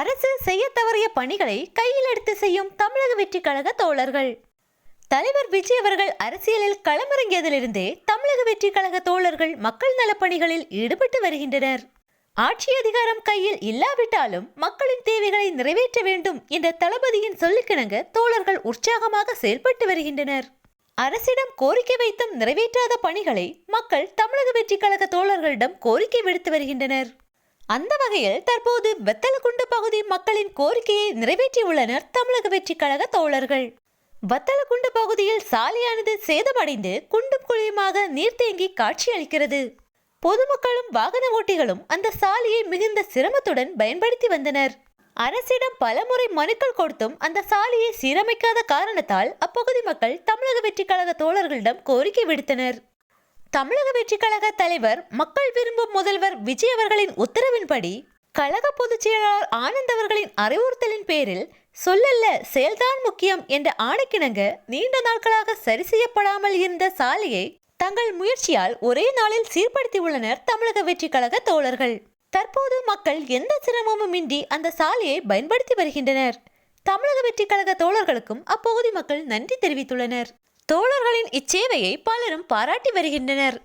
அரசு செய்ய தவறிய பணிகளை கையில் எடுத்து செய்யும் தமிழக வெற்றி கழக தோழர்கள். தலைவர் விஜய் அவர்கள் அரசியலில் களமிறங்கியதிலிருந்தே தமிழக வெற்றி கழக தோழர்கள் மக்கள் நலப்பணிகளில் ஈடுபட்டு வருகின்றனர். ஆட்சி அதிகாரம் கையில் இல்லாவிட்டாலும் மக்களின் தேவைகளை நிறைவேற்ற வேண்டும் என்ற தளபதியின் சொல்லுக்கிணங்க தோழர்கள் உற்சாகமாக செயல்பட்டு வருகின்றனர். அரசிடம் கோரிக்கை வைத்தும் நிறைவேற்றாத பணிகளை மக்கள் தமிழக வெற்றி கழக தோழர்களிடம் கோரிக்கை விடுத்து வருகின்றனர். அந்த வகையில் தற்போது வெத்தலகுண்டு பகுதி மக்களின் கோரிக்கையை நிறைவேற்றியுள்ளனர் தமிழக வெற்றி கழக தோழர்கள். வத்தலகுண்டு பகுதியில் சாலையானது சேதமடைந்து குண்டும் குழியுமாக நீர் தேங்கி காட்சியளிக்கிறது. பொதுமக்களும் வாகன ஓட்டிகளும் அந்த சாலையை மிகுந்த சிரமத்துடன் பயன்படுத்தி வந்தனர். அரசிடம் பலமுறை மனுக்கள் கொடுத்தும் அந்த சாலையை சீரமைக்காத காரணத்தால் அப்பகுதி மக்கள் தமிழக வெற்றி கழக தோழர்களிடம் கோரிக்கை விடுத்தனர். தமிழக வெற்றி கழக தலைவர் மக்கள் விரும்பும் முதல்வர் விஜய் அவர்களின் உத்தரவின்படி கழக பொதுச் செயலாளர் ஆனந்த் அவர்களின் அறிவுறுத்தலின் பேரில் சொல்லல்ல செயல்தான் முக்கியம் என்ற ஆணைக்கிணங்க நீண்ட நாட்களாக சரி செய்யப்படாமல் இருந்த சாலையை தங்கள் முயற்சியால் ஒரே நாளில் சீர்படுத்தியுள்ளனர் தமிழக வெற்றி கழக தோழர்கள். தற்போது மக்கள் எந்த சிரமமும் இன்றி அந்த சாலையை பயன்படுத்தி வருகின்றனர். தமிழக வெற்றி கழக தோழர்களுக்கும் அப்பகுதி மக்கள் நன்றி தெரிவித்துள்ளனர். தோழர்களின் இச்சேவையை பலரும் பாராட்டி வருகின்றனர்.